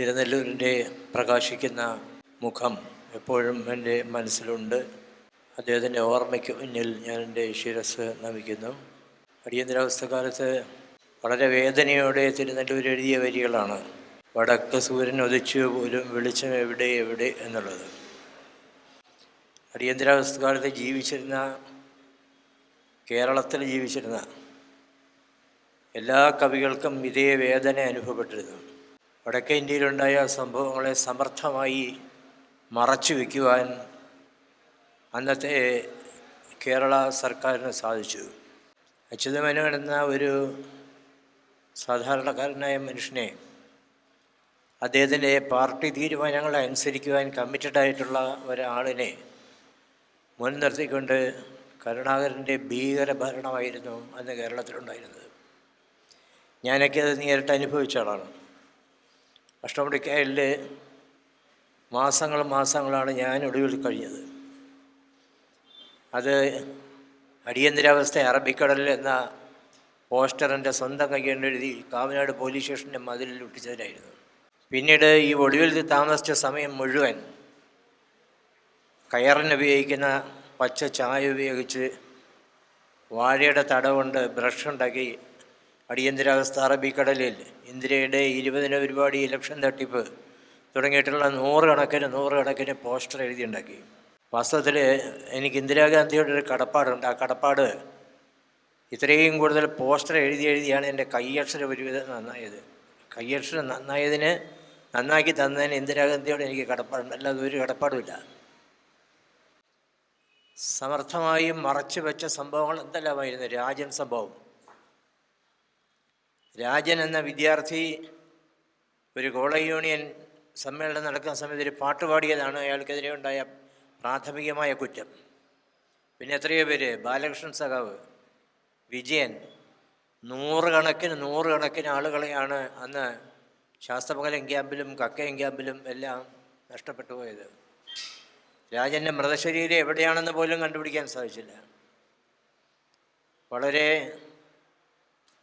തിരുനെല്ലൂരിന്റെ പ്രകാശിക്കുന്ന മുഖം എപ്പോഴും എന്റെ മനസ്സിലുണ്ട്. അദ്ദേഹത്തിന്റെ ഓർമ്മയ്ക്ക് മുന്നിൽ ഞാൻ എന്റെ ശിരസ് നമിക്കുന്നു. അടിയന്തരാവസ്ഥ കാലത്ത് വളരെ വേദനയോടെ തിരുനെല്ലൂർ എഴുതിയ വരികളാണ്. വടക്ക് സൂര്യൻ ഒതിച്ചു പോലും വെളിച്ചം എവിടെ എവിടെ എന്നുള്ളത്. അടിയന്തരാവസ്ഥ കാലത്ത് ജീവിച്ചിരുന്ന കേരളത്തിൽ ജീവിച്ചിരുന്ന എല്ലാ കവികൾക്കും ഇതേ വേദന അനുഭവപ്പെട്ടിരുന്നു. വടക്കേ ഇന്ത്യയിലുണ്ടായ സംഭവങ്ങളെ സമർത്ഥമായി മറച്ചു വയ്ക്കുവാൻ അന്നത്തെ കേരള സർക്കാരിന് സാധിച്ചു. അച്യുതമേനോൻ എന്ന ഒരു സാധാരണക്കാരനായ മനുഷ്യനെ അദ്ദേഹത്തിന്റെ പാർട്ടി തീരുമാനങ്ങളെ അനുസരിക്കുവാൻ കമ്മിറ്റഡ് ആയിട്ടുള്ള ഒരാളിനെ മുൻനിർത്തിക്കൊണ്ട് കരുണാകരന്റെ ഭീകര ഭരണമായിരുന്നു അന്ന് കേരളത്തിലുണ്ടായിരുന്നത്. ഞാനൊക്കെ അത് നേരിട്ട് അനുഭവിച്ച ആളാണ്. അഷ്ടമുടിക്കായലിൽ മാസങ്ങളും മാസങ്ങളാണ് ഞാൻ ഒടുവിൽ കഴിഞ്ഞത്. അത് അടിയന്തരാവസ്ഥ അറബിക്കടലിൽ എന്ന പോസ്റ്ററിന്റെ സ്വന്തം കൈകൊണ്ട് എഴുതി കാവനാട് പോലീസ് സ്റ്റേഷന്റെ മതിലിൽ ഒട്ടിച്ചതിനായിരുന്നു പിന്നീട് ഈ ഒടുവിൽ താമസിച്ച സമയം മുഴുവൻ കയറിനുപയോഗിക്കുന്ന പച്ച ചായ ഉപയോഗിച്ച് വാഴയുടെ തട കൊണ്ട് ബ്രഷ് ഉണ്ടാക്കി അടിയന്തരാവസ്ഥ അറബിക്കടലിൽ ഇന്ദിരയുടെ ഇരുപതിന പരിപാടി ഇലക്ഷൻ തട്ടിപ്പ് തുടങ്ങിയിട്ടുള്ള നൂറുകണക്കിന് നൂറുകണക്കിന് പോസ്റ്റർ എഴുതിയുണ്ടാക്കി. വാസ്തവത്തിൽ എനിക്ക് ഇന്ദിരാഗാന്ധിയുടെ ഒരു കടപ്പാടുണ്ട്. ആ കടപ്പാട് ഇത്രയും കൂടുതൽ പോസ്റ്റർ എഴുതി എഴുതിയാണ് എന്റെ കയ്യക്ഷരം ഒരുവിധം നന്നായത്. കയ്യക്ഷരം നന്നായതിന് നന്നാക്കി തന്നതിന് ഇന്ദിരാഗാന്ധിയോട് എനിക്ക് കടപ്പാടുണ്ട്. അല്ലാതെ ഒരു കടപ്പാടുമില്ല. സമർത്ഥമായും മറച്ചു വെച്ച സംഭവങ്ങൾ എന്തെല്ലാമായിരുന്നു? രാജൻ സംഭവം. രാജൻ എന്ന വിദ്യാർത്ഥി ഒരു കോളേജ് യൂണിയൻ സമ്മേളനം നടക്കുന്ന സമയത്ത് ഒരു പാട്ട് പാടിയതാണ് അയാൾക്കെതിരെ ഉണ്ടായ പ്രാഥമികമായ കുറ്റം. പിന്നെ എത്രയോ പേര് ബാലകൃഷ്ണൻ സഖാവ് വിജയൻ നൂറുകണക്കിന് നൂറുകണക്കിന് ആളുകളെയാണ് അന്ന് ശാസ്ത്രമംഗലം ക്യാമ്പിലും കക്കയം ക്യാമ്പിലും എല്ലാം നഷ്ടപ്പെട്ടു പോയത്. രാജന്റെ മൃതശരീരം എവിടെയാണെന്ന് പോലും കണ്ടുപിടിക്കാൻ സാധിച്ചില്ല. വളരെ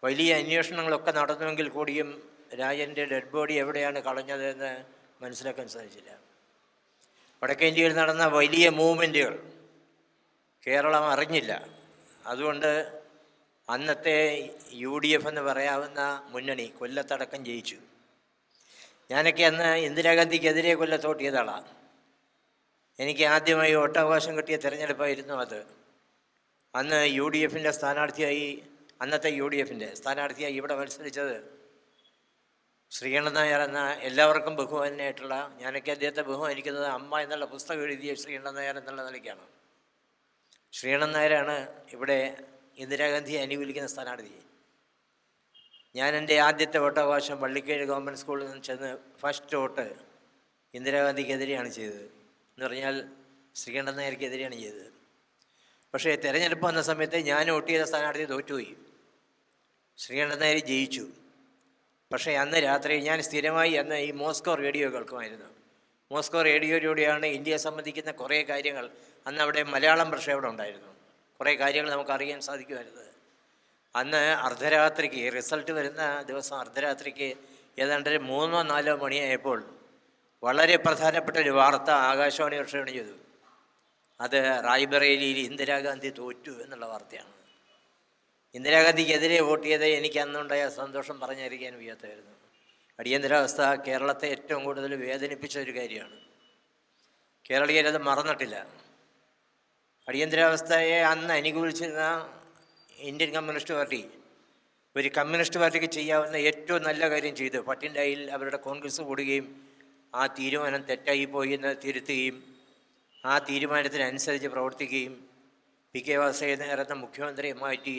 വലിയ അന്വേഷണങ്ങളൊക്കെ നടന്നുവെങ്കിൽ കൂടിയും രാജന്റെ ഡെഡ് ബോഡി എവിടെയാണ് കളഞ്ഞതെന്ന് മനസ്സിലാക്കാൻ സാധിച്ചില്ല. വടക്കേ ഇന്ത്യയിൽ നടന്ന വലിയ മൂവ്മെന്റുകൾ കേരളം അറിഞ്ഞില്ല. അതുകൊണ്ട് അന്നത്തെ യു ഡി എഫ് എന്ന് പറയാവുന്ന മുന്നണി കൊല്ലത്തടക്കം ജയിച്ചു. ഞാനൊക്കെ അന്ന് ഇന്ദിരാഗാന്ധിക്കെതിരെ കൊല്ലത്തോട്ടിയതാളാണ് എനിക്ക് ആദ്യമായി വോട്ടവകാശം കിട്ടിയ തിരഞ്ഞെടുപ്പായിരുന്നു അത്. അന്ന് യു ഡി എഫിന്റെ സ്ഥാനാർത്ഥിയായി അന്നത്തെ യു ഡി എഫിന്റെ സ്ഥാനാർത്ഥിയായി ഇവിടെ മത്സരിച്ചത് ശ്രീകണ്ഠൻ നായർ എന്ന എല്ലാവർക്കും ബഹുമാനായിട്ടുള്ള ഞാനൊക്കെ അദ്ദേഹത്തെ ബഹുമാനിക്കുന്നത് അമ്മ എന്നുള്ള പുസ്തകം എഴുതിയ ശ്രീകണ്ഠൻ നായർ എന്നുള്ള നിലയ്ക്കാണ്. ശ്രീകണ്ഠൻ നായരാണ് ഇവിടെ ഇന്ദിരാഗാന്ധിയെ അനുകൂലിക്കുന്ന സ്ഥാനാർത്ഥി. ഞാൻ എന്റെ ആദ്യത്തെ വോട്ടവകാശം വള്ളിക്കേഴ് ഗവൺമെന്റ് സ്കൂളിൽ നിന്ന് ചെന്ന് ഫസ്റ്റ് വോട്ട് ഇന്ദിരാഗാന്ധിക്കെതിരെയാണ് ചെയ്തത്. എന്ന് പറഞ്ഞാൽ ശ്രീകണ്ഠൻ നായർക്കെതിരെയാണ് ചെയ്തത്. പക്ഷേ തിരഞ്ഞെടുപ്പ് വന്ന സമയത്ത് ഞാൻ വോട്ട് ചെയ്ത സ്ഥാനാർത്ഥി തോറ്റുപോയി. ശ്രീകണ്ഠൻ ജയിച്ചു. പക്ഷേ അന്ന് രാത്രി ഞാൻ സ്ഥിരമായി അന്ന് ഈ മോസ്കോ റേഡിയോ കേൾക്കുമായിരുന്നു. മോസ്കോ റേഡിയോയിലൂടെയാണ് ഇന്ത്യയെ സംബന്ധിക്കുന്ന കുറേ കാര്യങ്ങൾ അന്ന് അവിടെ മലയാളം പ്രക്ഷേപണം ഉണ്ടായിരുന്നു. കുറേ കാര്യങ്ങൾ നമുക്ക് അറിയാൻ സാധിക്കുമായിരുന്നു. അന്ന് അർദ്ധരാത്രിക്ക് റിസൾട്ട് വരുന്ന ദിവസം അർദ്ധരാത്രിക്ക് ഏതാണ്ട് ഒരു മൂന്നോ നാലോ മണിയായപ്പോൾ വളരെ പ്രധാനപ്പെട്ട ഒരു വാർത്ത ആകാശവാണി പ്രക്ഷേപണം ചെയ്തു. അത് റായ്ബറേലിയിൽ ഇന്ദിരാഗാന്ധി തോറ്റു എന്നുള്ള വാർത്തയാണ്. ഇന്ദിരാഗാന്ധിക്കെതിരെ വോട്ട് ചെയ്ത് എനിക്ക് അന്നുണ്ടായ സന്തോഷം പറഞ്ഞറിയിക്കാൻ വയ്യാത്തായിരുന്നു അടിയന്തരാവസ്ഥ കേരളത്തെ ഏറ്റവും കൂടുതൽ വേദനിപ്പിച്ച ഒരു കാര്യമാണ്. കേരളീയരത് മറന്നിട്ടില്ല. അടിയന്തരാവസ്ഥയെ അന്ന് അനുകൂലിച്ചിരുന്ന ഇന്ത്യൻ കമ്മ്യൂണിസ്റ്റ് പാർട്ടി ഒരു കമ്മ്യൂണിസ്റ്റ് പാർട്ടിക്ക് ചെയ്യാവുന്ന ഏറ്റവും നല്ല കാര്യം ചെയ്തു. പട്ടിൻഡായിൽ അവരുടെ കോൺഗ്രസ് കൂടുകയും ആ തീരുമാനം തെറ്റായി പോയി എന്ന് തിരുത്തുകയും ആ തീരുമാനത്തിനനുസരിച്ച് പ്രവർത്തിക്കുകയും പി കെ വാസയെ നേരത്തെ മുഖ്യമന്ത്രിയെ മാറ്റി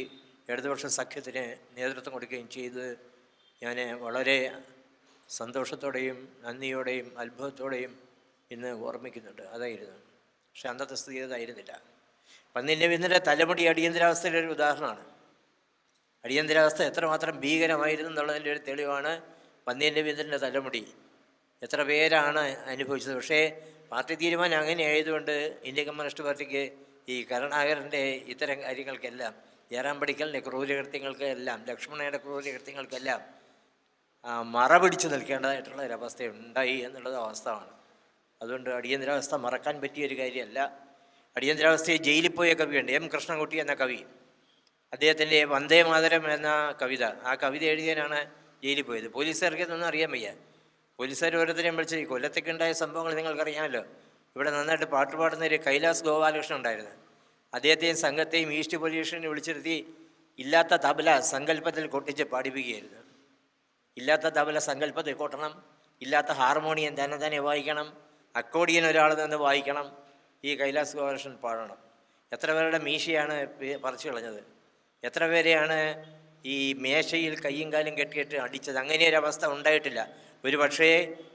ഇടതുപക്ഷ സഖ്യത്തിന് നേതൃത്വം കൊടുക്കുകയും ചെയ്ത് ഞാൻ വളരെ സന്തോഷത്തോടെയും നന്ദിയോടെയും അത്ഭുതത്തോടെയും ഇന്ന് ഓർമ്മിക്കുന്നുണ്ട്. അതായിരുന്നു. പക്ഷെ അന്നത്തെ സ്ഥിതി അതായിരുന്നില്ല പന്നിന്റെ വിന്നിന്റെ തലമുടി അടിയന്തരാവസ്ഥയുടെ ഒരു ഉദാഹരണമാണ്. അടിയന്തരാവസ്ഥ എത്രമാത്രം ഭീകരമായിരുന്നു എന്നുള്ളതിന്റെ ഒരു തെളിവാണ് പന്നിന്റെ വിന്നിന്റെ തലമുടി. എത്ര പേരാണ് അനുഭവിച്ചത്? പക്ഷേ പാർട്ടി തീരുമാനം അങ്ങനെ ആയതുകൊണ്ട് ഇന്ത്യൻ കമ്മ്യൂണിസ്റ്റ് പാർട്ടിക്ക് ഈ കരുണാകരന്റെ ഇത്തരം കാര്യങ്ങൾക്കെല്ലാം ജയറാം പടിക്കലിന്റെ ക്രൂരകൃത്യങ്ങൾക്ക് എല്ലാം ലക്ഷ്മണയുടെ ക്രൂരകൃത്യങ്ങൾക്കെല്ലാം മറ പിടിച്ചു നിൽക്കേണ്ടതായിട്ടുള്ള ഒരവസ്ഥ ഉണ്ടായി എന്നുള്ളത് അവസ്ഥയാണ് അതുകൊണ്ട് അടിയന്തരാവസ്ഥ മറക്കാൻ പറ്റിയ ഒരു കാര്യമല്ല. അടിയന്തരാവസ്ഥയെ ജയിലിൽ പോയ കവിയുണ്ട് എം കൃഷ്ണൻകുട്ടി എന്ന കവി. അദ്ദേഹത്തിന്റെ വന്ദേ മാതരം എന്ന കവിത ആ കവിത എഴുതിയതിനാണ് ജയിലിൽ പോയത്. പോലീസുകാർക്ക് ഇതൊന്നും അറിയാൻ വയ്യ. പോലീസുകാർ ഓരോരുത്തരെയും വിളിച്ച് കൊല്ലത്തേക്കുണ്ടായ കൊല്ലത്തൊക്കെ സംഭവങ്ങൾ നിങ്ങൾക്കറിയാമല്ലോ. ഇവിടെ നന്നായിട്ട് പാട്ട് പാടുന്ന ഒരു കൈലാസ് ഗോപാലകൃഷ്ണൻ ഉണ്ടായിരുന്നു. അദ്ദേഹത്തെയും സംഘത്തെയും ഈസ്റ്റ് പൊല്യൂഷനെ വിളിച്ചിരുത്തി ഇല്ലാത്ത തബല സങ്കല്പത്തിൽ കൊട്ടിച്ച് പാടിപ്പിക്കുകയായിരുന്നു. ഇല്ലാത്ത തബല സങ്കല്പത്തിൽ കൊട്ടണം ഇല്ലാത്ത ഹാർമോണിയം തന്നെ തന്നെ വായിക്കണം അക്കോഡിയൻ ഒരാൾ നിന്ന് വായിക്കണം ഈ കൈലാസ് ഗോപാലകൃഷ്ണൻ പാടണം. എത്ര പേരുടെ മീശയാണ് പറിച്ചു കളഞ്ഞത്? എത്ര പേരെയാണ് ഈ മേശയിൽ കയ്യും കാലും കെട്ടിയിട്ട് അടിച്ചത്? അങ്ങനെ ഒരു അവസ്ഥ ഉണ്ടായിട്ടില്ല. ഒരു പക്ഷേ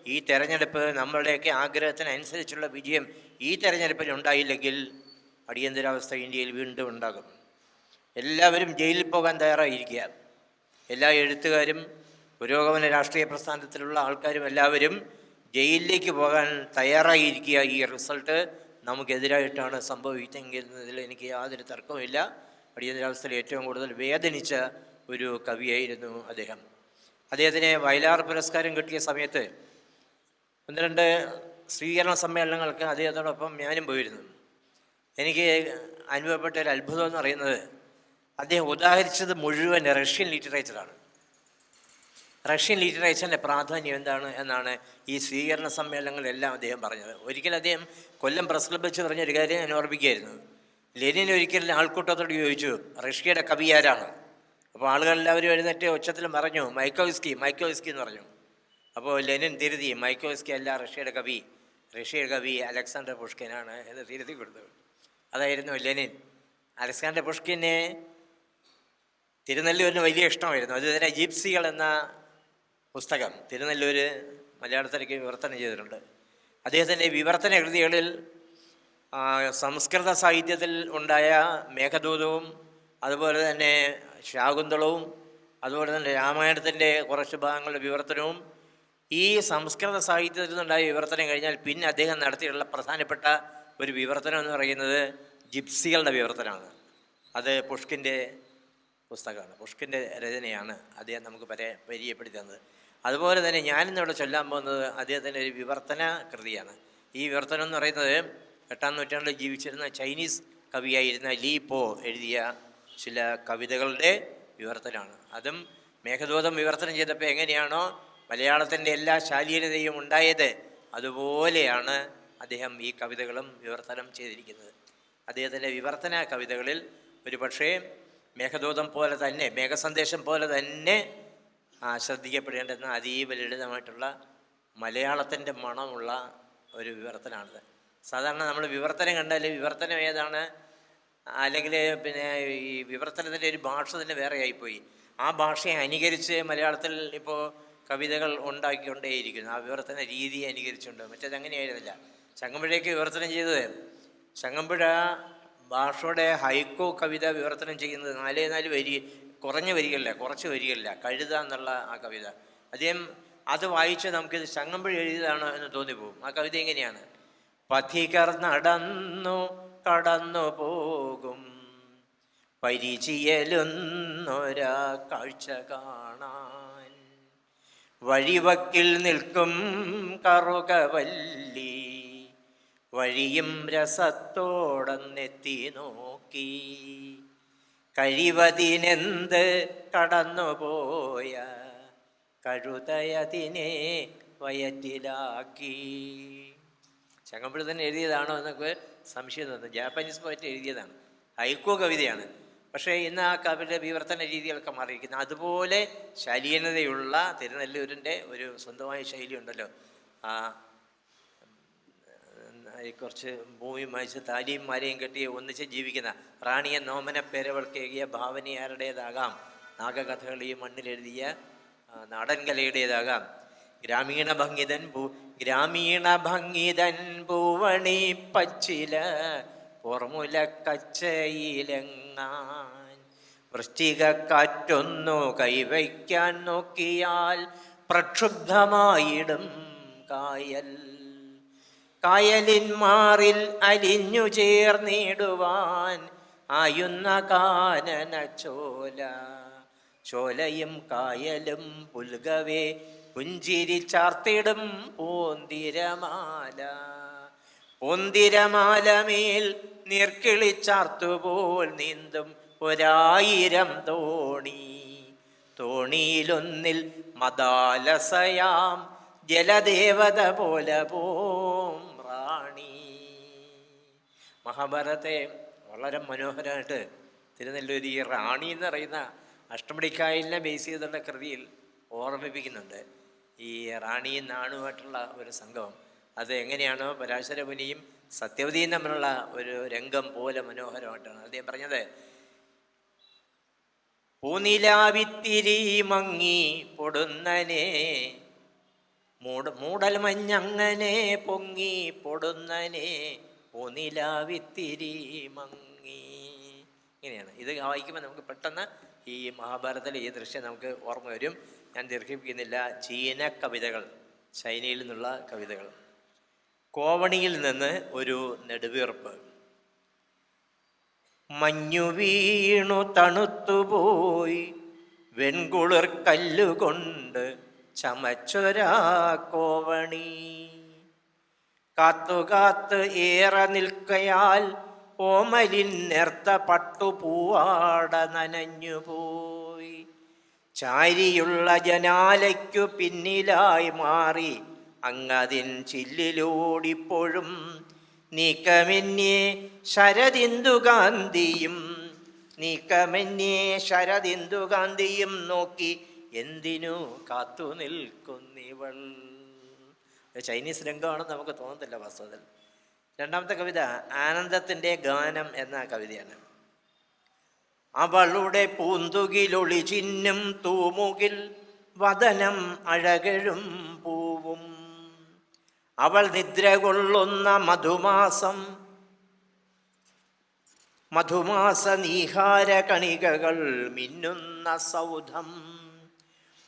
ഈ തെരഞ്ഞെടുപ്പ് നമ്മളുടെയൊക്കെ ആഗ്രഹത്തിനനുസരിച്ചുള്ള വിജയം ഈ തെരഞ്ഞെടുപ്പിൽ ഉണ്ടായില്ലെങ്കിൽ അടിയന്തരാവസ്ഥ ഇന്ത്യയിൽ വീണ്ടും ഉണ്ടാകും. എല്ലാവരും ജയിലിൽ പോകാൻ തയ്യാറായിരിക്കുക. എല്ലാ എഴുത്തുകാരും പുരോഗമന രാഷ്ട്രീയ പ്രസ്ഥാനത്തിലുള്ള ആൾക്കാരും എല്ലാവരും ജയിലിലേക്ക് പോകാൻ തയ്യാറായിരിക്കുക. ഈ റിസൾട്ട് നമുക്കെതിരായിട്ടാണ് സംഭവിച്ചെങ്കിൽ എനിക്ക് യാതൊരു തർക്കവുമില്ല. അടിയന്തരാവസ്ഥയിൽ ഏറ്റവും കൂടുതൽ വേദനിച്ച ഒരു കവിയായിരുന്നു അദ്ദേഹം. അദ്ദേഹത്തിന് വയലാർ പുരസ്കാരം കിട്ടിയ സമയത്ത് ഒന്ന് രണ്ട് സ്വീകരണ സമ്മേളനങ്ങൾക്ക് അദ്ദേഹത്തോടൊപ്പം ഞാനും പോയിരുന്നു. എനിക്ക് അനുഭവപ്പെട്ട ഒരു അത്ഭുതം എന്ന് പറയുന്നത് അദ്ദേഹം ഉദാഹരിച്ചത് മുഴുവൻ റഷ്യൻ ലിറ്ററേച്ചറാണ്. റഷ്യൻ ലിറ്ററേച്ചറിന്റെ പ്രാധാന്യം എന്താണ് എന്നാണ് ഈ സ്വീകരണ സമ്മേളനങ്ങളെല്ലാം അദ്ദേഹം പറഞ്ഞത്. ഒരിക്കൽ അദ്ദേഹം കൊല്ലം പ്രസ് ക്ലബ് വെച്ച് പറഞ്ഞൊരു കാര്യം ഞാൻ ഓർമ്മിക്കുകയായിരുന്നു. ലെനിൻ ഒരിക്കൽ ആൾക്കൂട്ടത്തോട് ചോദിച്ചു റഷ്യയുടെ കവി ആരാണ്? അപ്പോൾ ആളുകളെല്ലാവരും എഴുന്നേറ്റ് ഉച്ചത്തിൽ പറഞ്ഞു മൈക്കോവിസ്കി മൈക്കോവിസ്കി എന്ന് പറഞ്ഞു. അപ്പോൾ ലെനിൻ തിരുതി മൈക്കോവിസ്കി അല്ല റഷ്യയുടെ കവി റഷ്യയുടെ കവി അലക്സാണ്ടർ പുഷ്കനാണ് എന്ന് തിരുത്തി കൊടുത്തത് അതായിരുന്നു ലെനിൻ അലക്സാണ്ടർ പുഷ്കിനെ തിരുനെല്ലൂരിന് വലിയ ഇഷ്ടമായിരുന്നു. അത് തന്നെ ജിപ്സികൾ എന്ന പുസ്തകം തിരുനെല്ലൂർ മലയാളത്തിലേക്ക് വിവർത്തനം ചെയ്തിട്ടുണ്ട്. അദ്ദേഹത്തിന്റെ വിവർത്തന കൃതികളിൽ സംസ്കൃത സാഹിത്യത്തിൽ ഉണ്ടായ മേഘദൂതവും അതുപോലെ തന്നെ ശാകുന്തളവും അതുപോലെ തന്നെ രാമായണത്തിന്റെ കുറച്ച് ഭാഗങ്ങളുടെ വിവർത്തനവും ഈ സംസ്കൃത സാഹിത്യത്തിൽ നിന്നുണ്ടായ വിവർത്തനം കഴിഞ്ഞാൽ പിന്നെ അദ്ദേഹം നടത്തിയിട്ടുള്ള പ്രധാനപ്പെട്ട ഒരു വിവർത്തനം എന്ന് പറയുന്നത് ജിപ്സികളുടെ വിവർത്തനമാണ്. അത് പുഷ്കിന്റെ പുസ്തകമാണ്. പുഷ്കിന്റെ രചനയാണ് അദ്ദേഹം നമുക്ക് പരി പരിചയപ്പെടുത്തി തന്നത് അതുപോലെ തന്നെ ഞാനിന്നിവിടെ ചൊല്ലാൻ പോകുന്നത് അദ്ദേഹത്തിന്റെ ഒരു വിവർത്തന കൃതിയാണ്. ഈ വിവർത്തനം എന്ന് പറയുന്നത് എട്ടാം നൂറ്റാണ്ടിൽ ജീവിച്ചിരുന്ന ചൈനീസ് കവിയായിരുന്ന ലീ പോ എഴുതിയ ചില കവിതകളുടെ വിവർത്തനമാണ്. അതും മേഘദൂതം വിവർത്തനം ചെയ്തപ്പോൾ എങ്ങനെയാണോ മലയാളത്തിന്റെ എല്ലാ ശാലീനതയും ഉണ്ടായത് അതുപോലെയാണ് അദ്ദേഹം ഈ കവിതകളും വിവർത്തനം ചെയ്തിരിക്കുന്നത്. അദ്ദേഹത്തിന്റെ വിവർത്തന കവിതകളിൽ ഒരുപക്ഷേ മേഘദൂതം പോലെ തന്നെ മേഘസന്ദേശം പോലെ തന്നെ ശ്രദ്ധിക്കപ്പെടേണ്ടുന്ന അതീവ ലളിതമായിട്ടുള്ള മലയാളത്തിന്റെ മണമുള്ള ഒരു വിവർത്തനമാണിത് സാധാരണ നമ്മൾ വിവർത്തനം കണ്ടാൽ വിവർത്തനം ഏതാണ്? അല്ലെങ്കിൽ പിന്നെ ഈ വിവർത്തനത്തിന്റെ ഒരു ഭാഷ തന്നെ വേറെ ആയിപ്പോയി. ആ ഭാഷയെ അനുകരിച്ച് മലയാളത്തിൽ ഇപ്പോൾ കവിതകൾ ഉണ്ടാക്കിക്കൊണ്ടേയിരിക്കുന്നു. ആ വിവർത്തന രീതി അനുകരിച്ചുകൊണ്ട് മറ്റേത് അങ്ങനെയായിരുന്നില്ല ചങ്ങമ്പുഴയ്ക്ക് വിവർത്തനം ചെയ്തത് ചങ്ങമ്പുഴ ഭാഷയുടെ ഹൈക്കോ കവിത വിവർത്തനം ചെയ്യുന്നത് നാലേ നാല് വരി കുറഞ്ഞ വരികളില്ല കുറച്ച് വരികളില്ല കഴുത എന്നുള്ള ആ കവിത. അദ്ദേഹം അത് വായിച്ച് നമുക്കിത് ചങ്ങമ്പുഴ എഴുതിയതാണോ എന്ന് തോന്നിപ്പോവും ആ കവിത എങ്ങനെയാണ്? പഥികർ നടന്നു കടന്നു പോകും പരിചയലൊന്നൊരാ കാഴ്ച കാണാൻ. വഴിവക്കിൽ നിൽക്കും കറുകവല്ലി വഴിയും രസത്തോടന്നെത്തി നോക്കി. കഴിവതിനെന്ത് കടന്നുപോയ കഴുതയതിനെ വയറ്റിലാക്കി. ചങ്ങമ്പുഴ തന്നെ എഴുതിയതാണോ എന്നൊക്കെ സംശയം തോന്നുന്നു. ജാപ്പനീസ് പോയിട്ട് എഴുതിയതാണ്. ഹൈക്കോ കവിതയാണ്. പക്ഷേ ഇന്ന് ആ കവിയുടെ വിവർത്തന രീതികളൊക്കെ മാറിയിരിക്കുന്നു. അതുപോലെ ശലീനതയുള്ള തിരുനെല്ലൂരിന്റെ ഒരു സ്വന്തമായ ശൈലി ഉണ്ടല്ലോ ആ കുറച്ച് ഭൂമി മായ്ച്ച് താലിയും മാലയും കെട്ടി ഒന്നിച്ച് ജീവിക്കുന്ന റാണിയെ നോമന പേരവൾക്കേകിയ ഭാവനയാരുടേതാകാം. നാഗകഥകൾ ഈ മണ്ണിലെഴുതിയ നാടൻകലയുടേതാകാം. നാടൻ ഗ്രാമീണ ഭംഗിതൻ ഭൂ ഗ്രാമീണ ഭംഗിതൻ ഭൂവണി പച്ചില പൊറമുല കച്ചയിലെങ്ങാൻ. വൃഷ്ടിക കാറ്റൊന്നു കൈവയ്ക്കാൻ നോക്കിയാൽ പ്രക്ഷുബ്ധമായിടും കായൽ. കായലിൻ മാറിൽ അലിഞ്ഞു ചേർന്നിടുവാൻ ആയുന്ന കാനന ചോല. ചോലയും കായലും പുൽകവേ പുഞ്ചിരി ചാർത്തിടും പോന്തിരമാല. പൊന്തിരമാലമേൽ നീർക്കിളിച്ചാർത്തുപോൽ നീന്തും ഒരായിരം തോണി. തോണിയിലൊന്നിൽ മദാലസയാം ജലദേവത പോലെ പോം മഹാഭാരതത്തെ വളരെ മനോഹരമായിട്ട് തിരുനെല്ലൂരി റാണി എന്ന് പറയുന്ന അഷ്ടമടിക്കായലിനെ ബേസ് ചെയ്തുള്ള കൃതിയിൽ ഓർമ്മിപ്പിക്കുന്നുണ്ട്. ഈ റാണിയും നാണുമായിട്ടുള്ള ഒരു സംഘം. അത് എങ്ങനെയാണോ പരാശരമുനിയും സത്യവതിയും തമ്മിലുള്ള ഒരു രംഗം പോലെ മനോഹരമായിട്ടാണ് അദ്ദേഹം പറഞ്ഞത്. പൂനിലാവിത്തിരി മങ്ങി പൊടുന്നനെ മൂട മൂടൽ മഞ്ഞങ്ങനെ പൊങ്ങി പൊടുന്നനെ പൂനിലാവിത്തിരി മങ്ങി. ഇങ്ങനെയാണ്. ഇത് വായിക്കുമ്പോൾ നമുക്ക് പെട്ടെന്ന് ഈ മഹാഭാരതത്തിലെ ഈ ദൃശ്യം നമുക്ക് ഓർമ്മ വരും. ഞാൻ ദീർഘിപ്പിക്കുന്നില്ല. ചീന കവിതകൾ ചൈനയിൽ നിന്നുള്ള കവിതകൾ. കോവണിയിൽ നിന്ന് ഒരു നെടുവീർപ്പ്. മഞ്ഞു വീണു തണുത്തുപോയി വെൺകുളിർ കല്ലുകൊണ്ട് ചമച്ചൊരാ കോവണി. കാത്തു കാത്ത് ഏറെ നിൽക്കയാൽ ഓമലിൻ നേർത്ത പട്ടുപൂവാട നനഞ്ഞുപോയി. ചാരിയുള്ള ജനാലയ്ക്കു പിന്നിലായി മാറി അങ്ങതിൻ ചില്ലിലോടിപ്പോഴും നീക്കമെന്നേ ശരദിന്ദുകാന്തിയും നീക്കമെന്നേ ശരദിന്ദുകാന്തിയും നോക്കി എന്തിനു കാത്തു നിൽക്കുന്നിവൾ? ചൈനീസ് രംഗമാണെന്ന് നമുക്ക് തോന്നത്തില്ല വാസ്തവത്തിൽ. രണ്ടാമത്തെ കവിത ആനന്ദത്തിന്റെ ഗാനം എന്ന കവിതയാണ്. അവളുടെ പൂന്തുകിലൊളി ചിഹ്നം തൂമുകിൽ വതനം അഴകഴും പൂവും. അവൾ നിദ്ര കൊള്ളുന്ന മധുമാസം മധുമാസ നീഹാര കണികകൾ മിന്നുന്ന സൗധം.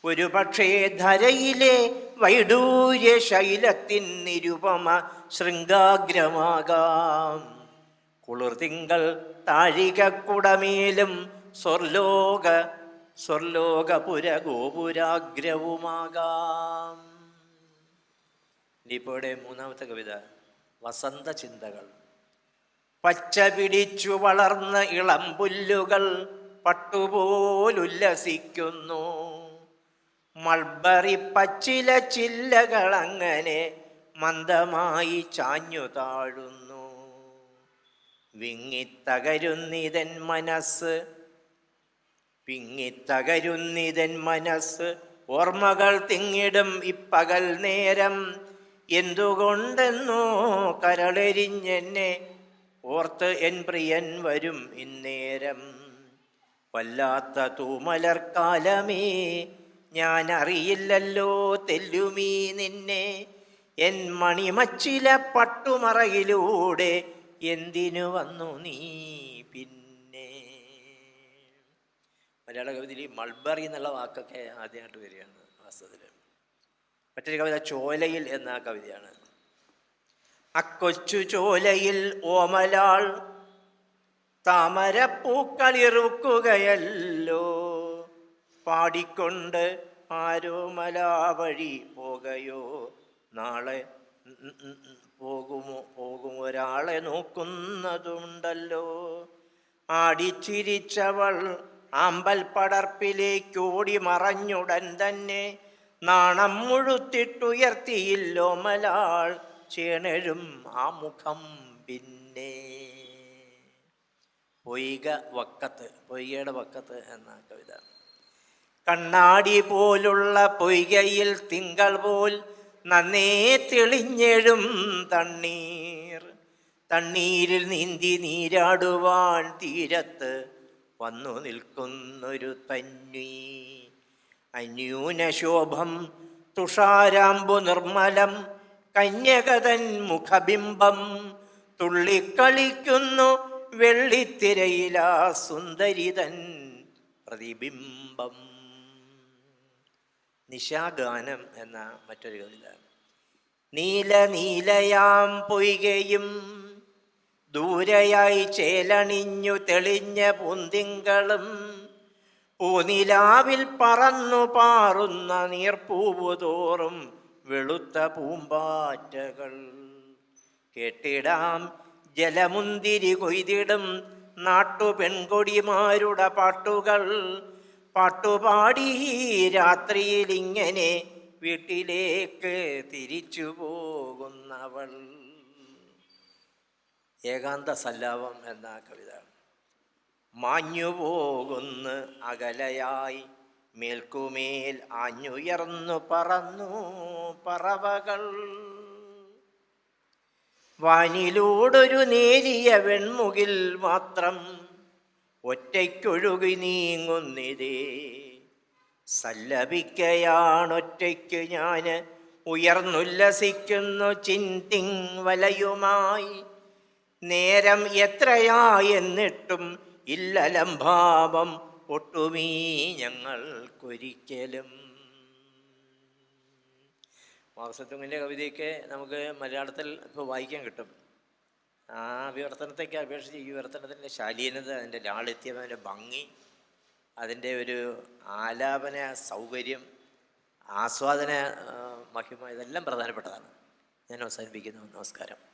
ഒരു പക്ഷേ ധരയിലെ വൈഡൂര്യ ശൈലത്തിൻ നിരുപമ ശൃംഗാഗ്രമാകാം. കുളിർതിങ്കൾ താഴികക്കുടമേലും സ്വർലോക സ്വർലോകപുര ഗോപുരാഗ്രവുമാകാം ഇനിയിപ്പോടെ മൂന്നാമത്തെ കവിത വസന്ത ചിന്തകൾ പച്ച പിടിച്ചു വളർന്ന ഇളം പുല്ലുകൾ പട്ടുപോലുല്ലസിക്കുന്നു. മൾബറി പച്ചില ചില്ലകൾ അങ്ങനെ മന്ദമായി ചാഞ്ഞു താഴുന്നു. വിങ്ങിത്തകരുന്നിതൻ മനസ്സ് പിങ്ങിത്തകരുന്നിതൻ മനസ്സ് ഓർമ്മകൾ തിങ്ങിടും ഇപ്പകൽ നേരം. എന്തുകൊണ്ടെന്നോ കരളെരിഞ്ഞെന്നെ ഓർത്ത് എൻ പ്രിയൻ വരും ഇന്നേരം. വല്ലാത്ത തൂമലർക്കാലമേ ഞാൻ അറിയില്ലല്ലോ തെല്ലുമീ നിന്നെ. എൻ മണിമച്ചില പട്ടുമറയിലൂടെ എന്തിനു വന്നു നീ പിന്നെ? മലയാള കവിതയിൽ ഈ മൾബറി എന്നുള്ള വാക്കൊക്കെ ആദ്യമായിട്ട് വരികയാണ് വാസ്തവത്തിൽ. മറ്റൊരു കവിത ചോലയിൽ എന്ന കവിതയാണ്. അക്കൊച്ചു ചോലയിൽ ഓമലാൾ താമരപ്പൂക്കളിറുക്കുകയല്ലോ പാടിക്കൊണ്ട് ആരോ മലാവഴി പോകയോ? നാളെ പോകുമോ? പോകും ഒരാളെ നോക്കുന്നതുണ്ടല്ലോ. ആടിച്ചിരിച്ചവൾ ആമ്പൽ പടർപ്പിലേക്കോടി മറഞ്ഞുടൻ തന്നെ നാണം മുഴുത്തിട്ടുയർത്തിയില്ലോ മലാൾ ചേണഴും ആ മുഖം പിന്നെ. പൊയ്ക വക്കത്ത് പൊയ്കയുടെ വക്കത്ത് എന്ന കവിത. കണ്ണാടി പോലുള്ള പൊയ്കയിൽ തിങ്കൾ പോൽ നന്നേ തെളിഞ്ഞെഴും തണ്ണീർ. തണ്ണീരിൽ നീന്തി നീരാടുവാൻ തീരത്ത് വന്നു നിൽക്കുന്നൊരു തന്നി അന്യൂനശോഭം തുഷാരാമ്പു നിർമ്മലം കന്യകതൻ മുഖബിംബം. തുള്ളിക്കളിക്കുന്നു വെള്ളിത്തിരയിലാ സുന്ദരിതൻ പ്രതിബിംബം. നിശാഗാനം എന്ന മറ്റൊരു കവിത. നീല നീലയാം പൊയ്കയും ദൂരയായി ചേലണിഞ്ഞു തെളിഞ്ഞ പൂന്തിങ്കളും പൂനിലാവിൽ പറന്നു പാറുന്ന നീർപ്പൂവ് തോറും വെളുത്ത പൂമ്പാറ്റകൾ. കേട്ടിടാം ജലമുന്തിരി കൊയ്തിടും നാട്ടു പെൺകൊടിമാരുടെ പാട്ടുകൾ. പാട്ടുപാടി രാത്രിയിൽ ഇങ്ങനെ വീട്ടിലേക്ക് തിരിച്ചു പോകുന്നവൾ. ഏകാന്ത സല്ലാപം എന്ന കവിത. മാഞ്ഞു പോകുന്ന അകലയായി മേൽക്കുമേൽ ആഞ്ഞുയർന്നു പറന്നു പറവകൾ. വാനിലൂടൊരു നേരിയ വെൺമുകിൽ മാത്രം ഒറ്റയ്ക്കൊഴുകി നീങ്ങുന്നിതേ. സല്ലപിക്കയാണൊറ്റയ്ക്ക് ഞാൻ ഉയർന്നുല്ലസിക്കുന്നു ചിന്തിങ് വലയുമായി നേരം എത്രയായെന്നിട്ടും ഇല്ലലംഭാവം ഒട്ടുമീ ഞങ്ങൾക്കൊരിക്കലും. മാസത്തുങ്ങിന്റെ കവിതയൊക്കെ നമുക്ക് മലയാളത്തിൽ ഇപ്പോൾ വായിക്കാൻ കിട്ടും. ആ വിവർത്തനത്തേക്ക് അപേക്ഷിച്ച് ഈ വിവർത്തനത്തിന്റെ ശാലീനത അതിന്റെ ലാളിത്യം അതിന്റെ ഭംഗി അതിന്റെ ഒരു ആലാപന സൗകര്യം ആസ്വാദന മഹിമ ഇതെല്ലാം പ്രധാനപ്പെട്ടതാണ്. ഞാൻ അവസാനിപ്പിക്കുന്നു. നമസ്കാരം.